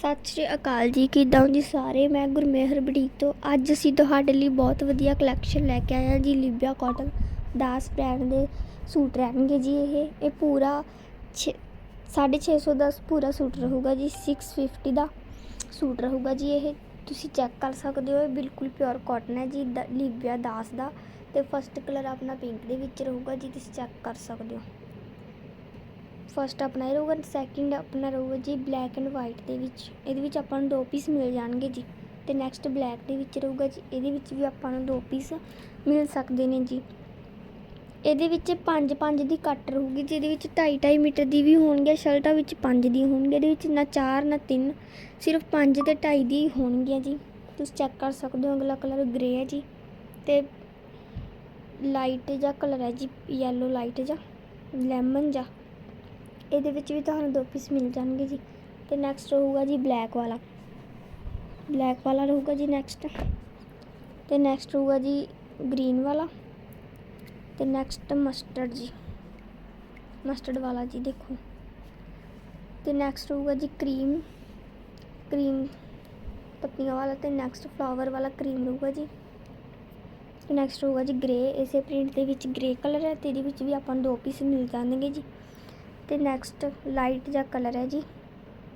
ਸਤਿ ਸ਼੍ਰੀ ਅਕਾਲ ਜੀ, ਕਿੱਦਾਂ ਜੀ ਸਾਰੇ? ਮੈਂ ਗੁਰਮੇਹਰ ਬੁਟੀਕ ਤੋਂ। ਅੱਜ ਅਸੀਂ ਤੁਹਾਡੇ ਲਈ ਬਹੁਤ ਵਧੀਆ ਕਲੈਕਸ਼ਨ ਲੈ ਕੇ ਆਏ ਹਾਂ ਜੀ, ਲਿਬਿਆ ਕਾਟਨ ਦਾਸ ਬ੍ਰਾਂਡ ਦੇ ਸੂਟ ਰਹਿਣਗੇ ਜੀ ਇਹ। ਇਹ ਪੂਰਾ 650 ਦਾ ਪੂਰਾ ਸੂਟ ਰਹੂਗਾ ਜੀ 650 ਦਾ ਸੂਟ ਰਹੂਗਾ ਜੀ ਇਹ। ਤੁਸੀਂ ਚੈੱਕ ਕਰ ਸਕਦੇ ਹੋ, ਇਹ ਬਿਲਕੁਲ ਪਿਓਰ ਕਾਟਨ ਹੈ ਜੀ, ਦ- ਲਿਬਿਆ ਦਾਸ ਦਾ ਤੇ ਫਸਟ ਕਲਰ ਆਪਣਾ ਪਿੰਕ ਦੇ ਵਿੱਚ ਰਹੂਗਾ ਜੀ, ਤੁਸੀਂ ਚੈੱਕ ਕਰ ਸਕਦੇ ਹੋ। ਫਸਟ ਆਪਣਾ ਇਹ ਰਹੂਗਾ ਸੈਕਿੰਡ ਆਪਣਾ ਰਹੂਗਾ ਜੀ ਬਲੈਕ ਐਂਡ ਵਾਈਟ ਦੇ ਵਿੱਚ। ਇਹਦੇ ਵਿੱਚ ਆਪਾਂ ਨੂੰ ਦੋ ਪੀਸ ਮਿਲ ਜਾਣਗੇ ਜੀ। ਤੇ ਨੈਕਸਟ ਬਲੈਕ ਦੇ ਵਿੱਚ ਰਹੂਗਾ ਜੀ, ਇਹਦੇ ਵਿੱਚ ਵੀ ਆਪਾਂ ਨੂੰ ਦੋ ਪੀਸ ਮਿਲ ਸਕਦੇ ਨੇ ਜੀ। ਇਹਦੇ ਵਿੱਚ 5-5 ਦੀ ਕੱਟ ਰਹੂਗੀ ਜਿਹਦੇ ਵਿੱਚ 2.5 ਮੀਟਰ ਦੀ ਵੀ ਹੋਣਗੀਆਂ, ਸ਼ਰਟਾਂ ਵਿੱਚ 5 ਦੀ ਹੋਣਗੀਆਂ, ਇਹਦੇ ਵਿੱਚ ਨਾ 4 ਨਾ 3 ਸਿਰਫ 5 ਤੇ 2.5 ਦੀ ਹੋਣਗੀਆਂ ਜੀ। ਤੁਸੀਂ ਚੈੱਕ ਕਰ ਸਕਦੇ ਹੋ, ਅਗਲਾ ਕਲਰ ਗ੍ਰੇ ਹੈ ਜੀ। ਤੇ ਲਾਈਟ ਜਿਹਾ ਕਲਰ ਹੈ ਜੀ ਯੈਲੋ ਲਾਈਟ ਜਿਹਾ ਲੈਮਨ ਜਿਹਾ। ਇਹਦੇ ਵਿੱਚ ਵੀ ਤੁਹਾਨੂੰ ਦੋ ਪੀਸ ਮਿਲ ਜਾਣਗੇ ਜੀ। ਤੇ ਨੈਕਸਟ ਰਹੂਗਾ ਜੀ ਬਲੈਕ ਵਾਲਾ। ਬਲੈਕ ਵਾਲਾ ਰਹੂਗਾ ਜੀ ਨੈਕਸਟ ਤੇ ਨੈਕਸਟ ਰਹੂਗਾ ਜੀ ਗ੍ਰੀਨ ਵਾਲਾ। ਤੇ ਨੈਕਸਟ ਮਸਟਰਡ ਜੀ। ਮਸਟਰਡ ਵਾਲਾ ਜੀ ਦੇਖੋ। ਤੇ ਨੈਕਸਟ ਰਹੂਗਾ ਜੀ ਕਰੀਮ ਕਰੀਮ ਪੱਤੀਆਂ ਵਾਲਾ ਤੇ ਨੈਕਸਟ ਫਲਾਵਰ ਵਾਲਾ ਕਰੀਮ ਰਹੂਗਾ ਜੀ। ਨੈਕਸਟ ਹੋਊਗਾ ਜੀ ਗ੍ਰੇ ਇਸੇ ਪ੍ਰਿੰਟ ਦੇ ਵਿੱਚ ਗ੍ਰੇ ਕਲਰ ਹੈ ਤੇ ਇਹਦੇ ਵਿੱਚ ਵੀ ਆਪਾਂ ਨੂੰ ਦੋ ਪੀਸ ਮਿਲ ਜਾਣਗੇ ਜੀ। ਤੇ ਨੈਕਸਟ ਲਾਈਟ ਜਿਹਾ ਕਲਰ ਹੈ ਜੀ।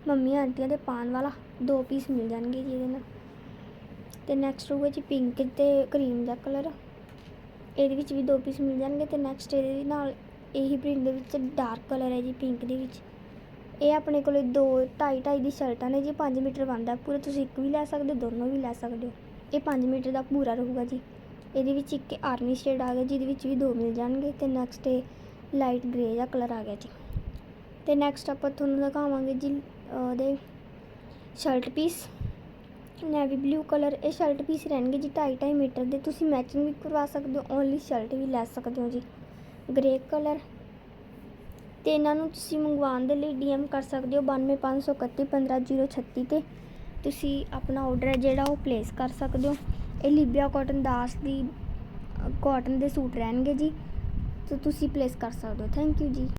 ਮੰਮੀ ਆਂਟੀਆਂ ਦੇ ਪਾਣ ਵਾਲਾ, ਦੋ ਪੀਸ ਮਿਲ ਜਾਣਗੇ ਜੀ ਇਹਦੇ ਨਾਲ। ਤੇ ਨੈਕਸਟ ਹੋਊਗਾ ਜੀ ਪਿੰਕ ਤੇ ਕਰੀਮ ਦਾ ਕਲਰ ਇਹਦੇ ਵਿੱਚ ਵੀ ਦੋ ਪੀਸ ਮਿਲ ਜਾਣਗੇ ਤੇ ਨੈਕਸਟ ਇਹਦੇ ਨਾਲ ਇਹੀ ਪ੍ਰਿੰਟ ਦੇ ਵਿੱਚ ਡਾਰਕ ਕਲਰ ਹੈ ਜੀ ਪਿੰਕ ਦੇ ਵਿੱਚ। ਇਹ ਆਪਣੇ ਕੋਲੇ ਦੋ ਢਾਈ ਢਾਈ ਦੀ ਸ਼ਰਟਾਂ ਨੇ ਜੀ 5 ਮੀਟਰ ਬਣਦਾ ਪੂਰਾ। ਤੁਸੀਂ ਇੱਕ ਵੀ ਲੈ ਸਕਦੇ ਹੋ, ਦੋਨੋਂ ਵੀ ਲੈ ਸਕਦੇ ਹੋ। ਇਹ 5 ਮੀਟਰ ਦਾ ਪੂਰਾ ਰਹੂਗਾ ਜੀ। ਇਹਦੇ ਵਿੱਚ ਇੱਕ ਆਰਮੀ ਸ਼ੇਡ ਆ ਗਿਆ, ਜਿਹਦੇ ਵਿੱਚ ਵੀ ਦੋ ਮਿਲ ਜਾਣਗੇ ਤੇ ਨੈਕਸਟ ਇਹ ਲਾਈਟ ਗ੍ਰੇ ਦਾ ਕਲਰ ਆ ਗਿਆ ਜੀ। ਤੇ ਨੈਕਸਟ ਆਪਾਂ ਤੁਹਾਨੂੰ ਦਿਖਾਵਾਂਗੇ ਜੀ ਉਹਦੇ shirt piece navy blue colour ਇਹ ਸ਼ਰਟ ਪੀਸ ਰਹਿਣਗੇ ਜੀ 2.5 2.5 ਮੀਟਰ ਦੇ। ਤੁਸੀਂ ਮੈਚਿੰਗ ਵੀ ਕਰਵਾ ਸਕਦੇ ਹੋ ਓਨਲੀ ਸ਼ਰਟ ਵੀ ਲੈ ਸਕਦੇ ਹੋ ਜੀ। ਗ੍ਰੇ ਕਲਰ ਤੇ ਇਹਨਾਂ ਨੂੰ ਤੁਸੀਂ ਮੰਗਵਾਉਣ ਦੇ ਲਈ ਡੀਐਮ ਕਰ ਸਕਦੇ ਹੋ 9251315036 ਤੇ। ਤੁਸੀਂ ਆਪਣਾ ਆਰਡਰ ਹੈ ਜਿਹੜਾ ਉਹ ਪਲੇਸ ਕਰ ਸਕਦੇ ਹੋ। ਇਹ ਲਿਬਿਆ ਕਾਟਨ ਦਾਸ ਦੀ ਕਾਟਨ ਦੇ ਸੂਟ ਰਹਿਣਗੇ ਜੀ। ਤੇ ਤੁਸੀਂ ਪਲੇਸ ਕਰ ਸਕਦੇ ਹੋ। ਥੈਂਕ ਯੂ ਜੀ।